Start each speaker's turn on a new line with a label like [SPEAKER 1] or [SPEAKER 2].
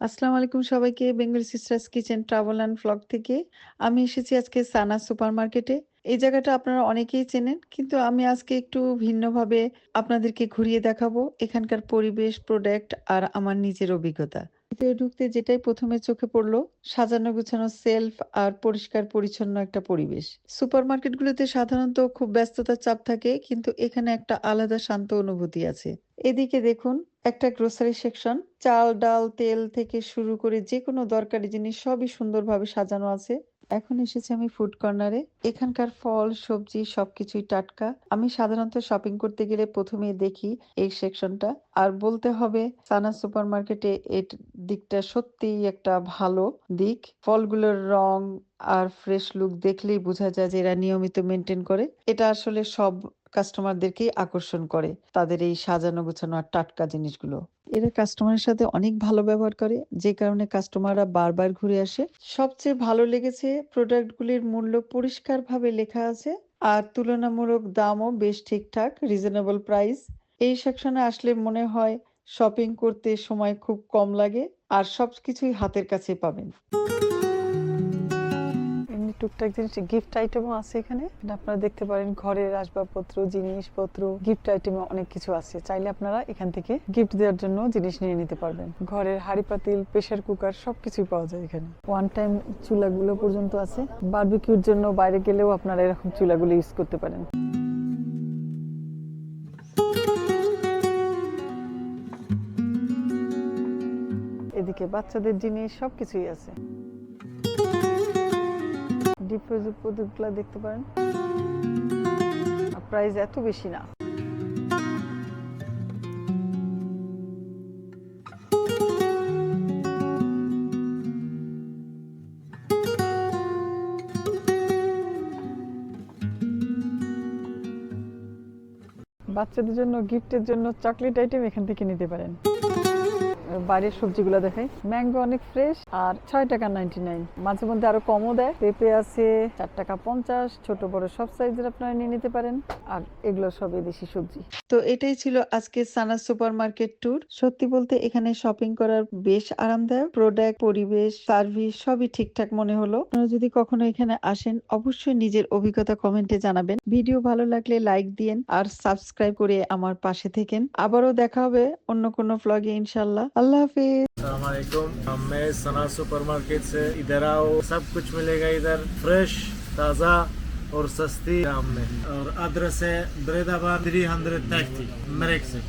[SPEAKER 1] আসসালামু আলাইকুম সবাইকে, Bengal sisters kitchen travel and vlog থেকে। আমি এসেছি আজকে সানা সুপার মার্কেটে এই জায়গাটা আপনারা অনেকেই চেনেন, কিন্তু আমি আজকে একটু ভিন্নভাবে আপনাদেরকে ঘুরিয়ে দেখাবো এখানকার পরিবেশ প্রোডাক্ট আর আমার নিজের অভিজ্ঞতা। ভিতরে ঢুকতে যেটাই প্রথমে চোখে পড়ল, সাজানো গোছানো সেলফ আর পরিষ্কার পরিচ্ছন্ন একটা পরিবেশ। সুপার মার্কেটগুলোতে সাধারণত খুব ব্যস্ততার চাপ থাকে, কিন্তু এখানে একটা আলাদা শান্ত অনুভূতি আছে। এদিকে দেখুন একটা গ্রোসারি সেকশন চাল, ডাল, তেল থেকে শুরু করে যে কোনো দরকারি জিনিস সবই সুন্দরভাবে সাজানো আছে। এখন এসেছি আমি ফুড কর্নারে এখানকার ফল, সবজি, সবকিছুই টাটকা। আমি সাধারণত শপিং করতে গেলে প্রথমেই দেখি এই সেকশনটা আর বলতে হবে, সানা সুপার মার্কেটে এর দিকটা সত্যিই একটা ভালো দিক। ফলগুলোর রং আর ফ্রেশ লুক দেখলেই বোঝা যায় যে এরা নিয়মিত মেনটেন করে। এটা আসলে সব কাস্টমারদেরকেই আকর্ষণ করে, তাদের এই সাজানো গোছানো আর টাটকা জিনিসগুলো। এরা কাস্টমারের সাথে অনেক ভালো ব্যবহার করে, যে কারণে কাস্টমাররা বারবার ঘুরে আসে। সবচেয়ে ভালো লেগেছে প্রোডাক্টগুলির মূল্য পরিষ্কারভাবে লেখা আছে আর তুলনামূলক দামও বেশ ঠিকঠাক রিজনেবল প্রাইস এই সেকশনে আসলে মনে হয় শপিং করতে সময় খুব কম লাগে আর সবকিছুই হাতের কাছে পাবেন। টুকটাক জিনিস গিফট আইটেমও আছে এখানে। আপনারা দেখতে পারেন, ঘরের আসবাবপত্র, জিনিসপত্র গিফট আইটেমে অনেক কিছু আছে। চাইলে আপনারা এখান থেকে গিফট দেওয়ার জন্য জিনিস নিয়ে নিতে পারবেন। ঘরের হাড়ি পাতিল প্রেসার কুকার সবকিছুই পাওয়া যায় এখানে। ওয়ান টাইম চুলাগুলো পর্যন্ত আছে। বারবিকিউর জন্য বাইরে গেলেও আপনারা এরকম চুলাগুলো ইউজ করতে পারেন। এদিকে বাচ্চাদের জিনিস সবকিছুই আছে। ডিপোজিট প্রোডাক্টগুলো দেখতে পারেন। প্রাইস এত বেশি না। বাচ্চাদের জন্য গিফটের জন্য চকলেট আইটেম এখান থেকে নিতে পারেন। বাইরের সবজিগুলো দেখাই। ম্যাঙ্গো অনেক ফ্রেশ আর ছয় টাকা নাইনটি নাইন মাঝে মধ্যে আরও কমও দেয়। পেঁপে আছে চার টাকা পঞ্চাশ। ছোট বড় সব সাইজের আপনারা নিয়ে নিতে পারেন। আর এগুলো সবই দেশি সবজি। তো এটাই ছিল আজকে সানা সুপার মার্কেট ট্যুর সত্যি বলতে এখানে শপিং করার বেশ আরামদায়ক। প্রোডাক্ট পরিবেশ সার্ভিস সবই ঠিকঠাক মনে হলো। আপনারা যদি কখনো এখানে আসেন, অবশ্যই নিজের অভিজ্ঞতা কমেন্টে জানাবেন। ভিডিও ভালো লাগলে লাইক দিয়েন আর সাবস্ক্রাইব করে আমার পাশে থেকেন। আবারও দেখা হবে অন্য কোনো ফ্লগে ইনশাল্লাহ अल्लाह
[SPEAKER 2] हाफिज। मैं सना सुपर मार्केट से इधर आओ। सब कुछ मिलेगा इधर। फ्रेश, ताज़ा और सस्ती दाम में। और अदरस है बरेदाबाद थ्री हंड्रेड थर्टी मेरे से